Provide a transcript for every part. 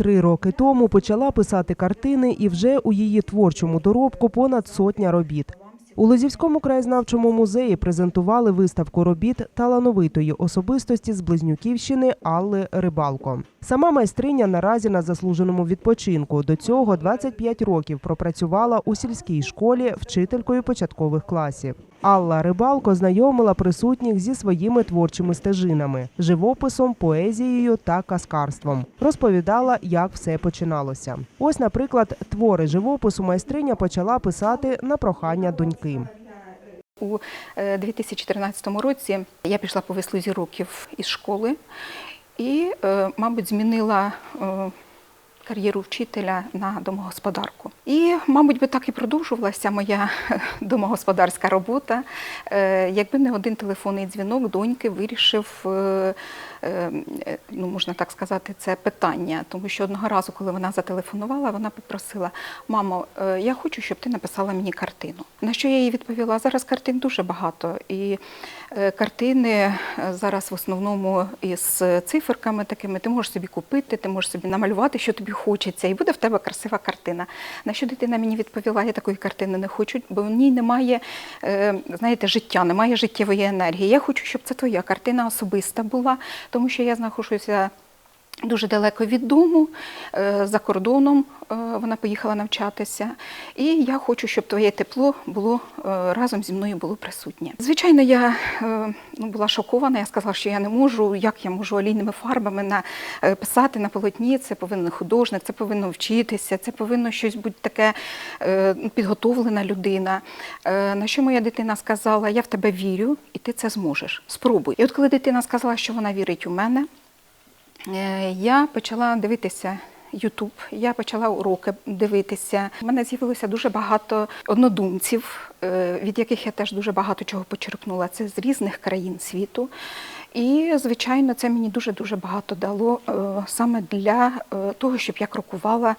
Три роки тому почала писати картини, і вже у її творчому доробку понад сотня робіт. У Лозівському краєзнавчому музеї презентували виставку робіт талановитої особистості з Близнюківщини Алли Рибалко. Сама майстриня наразі на заслуженому відпочинку. До цього 25 років пропрацювала у сільській школі вчителькою початкових класів. Алла Рибалко знайомила присутніх зі своїми творчими стежинами, живописом, поезією та каскарством. Розповідала, як все починалося. Ось, наприклад, твори живопису майстриня почала писати на прохання доньки. У е, 2014 році я пішла по вислузі років із школи і, е, мабуть, змінила е, кар'єру вчителя на домогосподарку. І, мабуть, би так і продовжувалася моя домогосподарська робота, е, якби не один телефонний дзвінок доньки вирішив, е, е, ну можна так сказати, це питання. Тому що одного разу, коли вона зателефонувала, вона попросила: мамо, е, я хочу, щоб ти написала мені картину. На що я їй відповіла? Зараз картин дуже багато, і е, картини е, зараз в основному із циферками такими ти можеш собі купити, ти можеш собі намалювати, що тобі хочеться, і буде в тебе красива картина. На що дитина мені відповіла, я такої картини не хочу, бо в ній немає, е, знаєте, життя, немає життєвої енергії. Я хочу, щоб це твоя картина особиста була, тому що я знаходжуся. Дуже далеко від дому, е, за кордоном е, вона поїхала навчатися. І я хочу, щоб твоє тепло було е, разом зі мною було присутнє. Звичайно, я ну, була шокована. Я сказала, що я не можу, як я можу олійними фарбами писати на полотні. Це повинен художник, це повинно вчитися, це повинно щось бути таке підготовлена людина. На що моя дитина сказала: Я в тебе вірю, і ти це зможеш. Спробуй. І от коли дитина сказала, що вона вірить у мене. Е, Я почала дивитися Ютуб, я почала уроки дивитися. У мене з'явилося дуже багато однодумців, е, від яких я теж дуже багато чого почерпнула. Це з різних країн світу. І, звичайно, це мені дуже-дуже багато дало е, саме для того, щоб я крокувала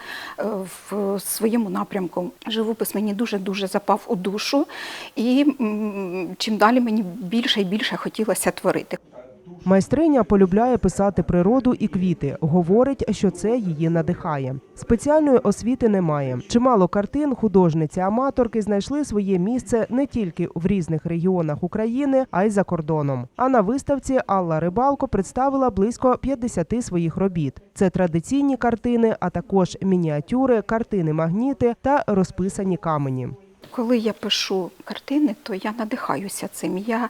в своєму напрямку. Живопис мені дуже-дуже запав у душу, і чим далі мені більше і більше хотілося творити. Майстриня полюбляє писати природу і квіти. Говорить, що це її надихає. Спеціальної освіти немає. Чимало картин художниці-аматорки знайшли своє місце не тільки в різних регіонах України, а й за кордоном. А на виставці Алла Рибалко представила близько 50 своїх робіт. Це традиційні картини, а також мініатюри, картини-магніти та розписані камені. Коли я пишу картини, то я надихаюся цим. Я,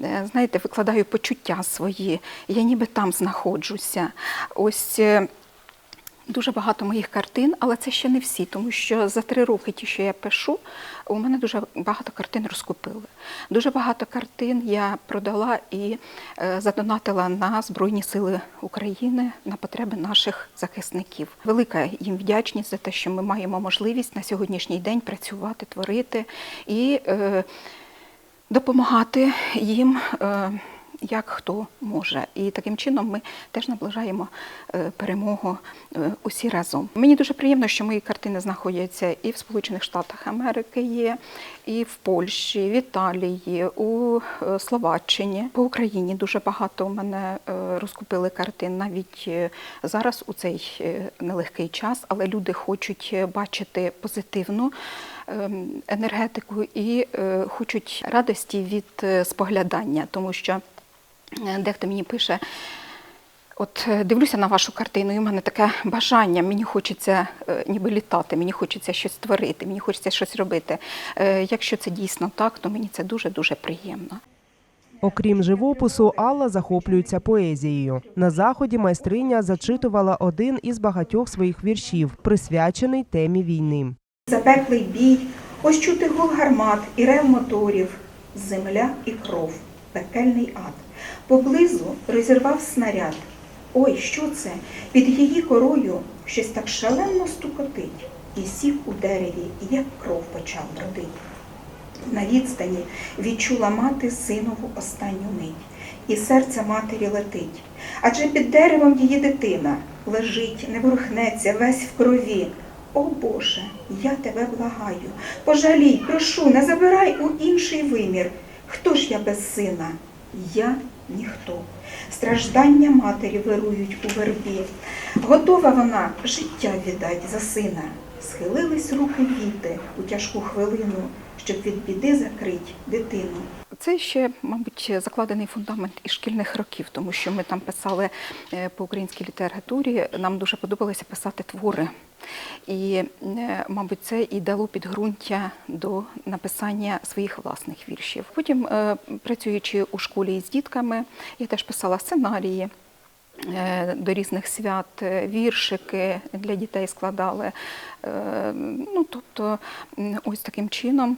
е, знаєте, викладаю почуття свої, я ніби там знаходжуся. Ось е, дуже багато моїх картин, але це ще не всі, тому що за три роки, ті, що я пишу, у мене дуже багато картин розкупили. Дуже багато картин я продала і е, задонатила на Збройні Сили України на потреби наших захисників. Велика їм вдячність за те, що ми маємо можливість на сьогоднішній день працювати, творити і е, допомагати їм. Як хто може, і таким чином ми теж наближаємо е, перемогу е, усі разом. Мені дуже приємно, що мої картини знаходяться і в Сполучених Штатах Америки є, і в Польщі, в Італії, у е, Словаччині. По Україні дуже багато у мене розкупили картин навіть зараз у цей нелегкий час, але люди хочуть бачити позитивну ем, енергетику і хочуть радості від споглядання, тому що дехто мені пише. От е, дивлюся на вашу картину, і в мене таке бажання. Мені хочеться е, ніби літати, мені хочеться щось творити, мені хочеться щось робити. Е, Якщо це дійсно так, то мені це дуже дуже приємно. Окрім живопису, Алла захоплюється поезією. На заході майстриня зачитувала один із багатьох своїх віршів, присвячений темі війни. Запеклий бій, ось чути гул гармат і рев моторів, земля і кров, пекельний ад. Поблизу розірвав снаряд. Ой, що це? Під її корою щось так шалено стукотить, і сів у дереві, як кров почав бродить. На відстані відчула мати синову останню мить, і серце матері летить. Адже під деревом її дитина лежить, не ворухнеться, весь в крові. О Боже, я тебе благаю, пожалій, прошу, не забирай у інший вимір. Хто ж я без сина? Я ніхто. Страждання матері вирують у вербі. Готова вона життя віддать за сина. Схилились руки віти у тяжку хвилину, щоб від біди закрить дитину. Це ще, мабуть, закладений фундамент із шкільних років, тому що ми там писали е, по українській літературі. Нам дуже подобалося писати твори. І, е, мабуть, це і дало підґрунтя до написання своїх власних віршів. Потім, е, працюючи у школі із дітками, я теж писала сценарії. Е, До різних свят е, віршики для дітей складали. Е, Ну, тобто, ось таким чином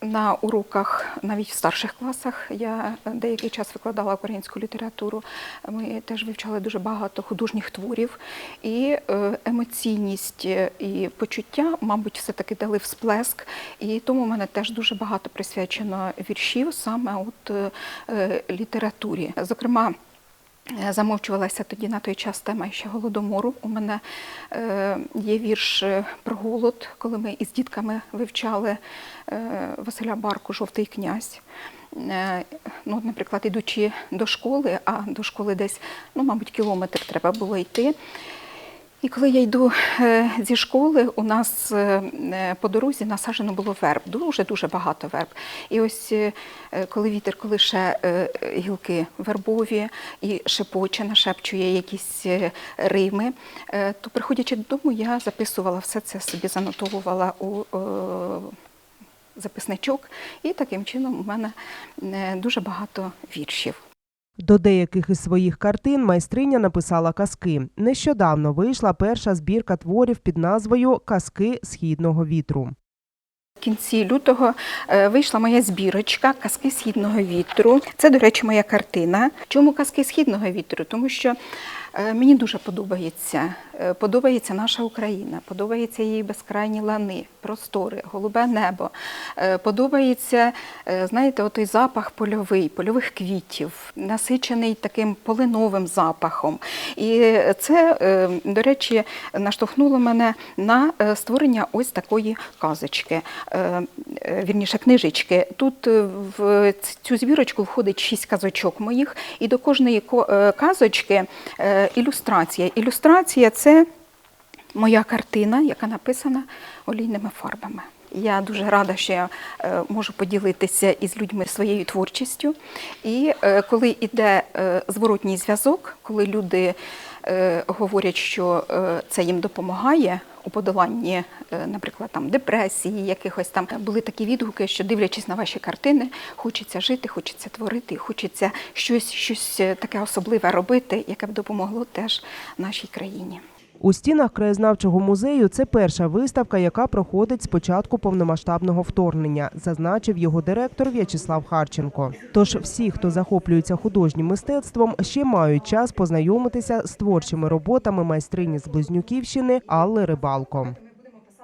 на уроках, навіть в старших класах, я деякий час викладала українську літературу. Ми теж вивчали дуже багато художніх творів, і емоційність і почуття, мабуть, все-таки дали всплеск. І тому в мене теж дуже багато присвячено віршів саме от літературі. Зокрема, Замовчувалася тоді на той час тема ще голодомору. У мене е, є вірш е, про голод, коли ми із дітками вивчали е, Василя Барку Жовтий князь. Е, ну, наприклад, ідучи до школи, а до школи десь, ну, мабуть, кілометр треба було йти. І коли я йду е, зі школи, у нас е, е, по дорозі насаджено було верб, дуже-дуже багато верб. І ось коли вітер колише гілки вербові і шепоче, нашепчує якісь рими, то приходячи додому, я записувала все це собі, занотовувала у записничок, і таким чином у мене дуже багато віршів. До деяких із своїх картин майстриня написала казки. Нещодавно вийшла перша збірка творів під назвою Казки східного вітру. В кінці лютого е, вийшла моя збірочка Казки східного вітру. Це, до речі, моя картина. Чому казки східного вітру? Тому що мені дуже подобається. е, Подобається наша Україна, подобаються її безкрайні лани, простори, голубе небо. Е, Подобається, е, знаєте, отой запах польовий, польових квітів, насичений таким полиновим запахом. І це, е, до речі, наштовхнуло мене на е, створення ось такої казочки, е, е, вірніше книжечки. Тут е, в цю збірочку входить шість казочок моїх, і до кожної е, казочки е, ілюстрація. Ілюстрація це моя картина, яка написана олійними фарбами. Я дуже рада, що я е, можу поділитися із людьми своєю творчістю. І е, коли йде е, зворотній зв'язок, коли люди говорять, що це їм допомагає у подоланні, е, наприклад, там депресії, якихось там були такі відгуки, що дивлячись на ваші картини, хочеться жити, хочеться творити, хочеться щось, щось е, таке особливе робити, яке б допомогло теж нашій країні. У стінах краєзнавчого музею це перша виставка, яка проходить з початку повномасштабного вторгнення, зазначив його директор В'ячеслав Харченко. Тож всі, хто захоплюється художнім мистецтвом, ще мають час познайомитися з творчими роботами майстрині з Близнюківщини Алли Рибалко.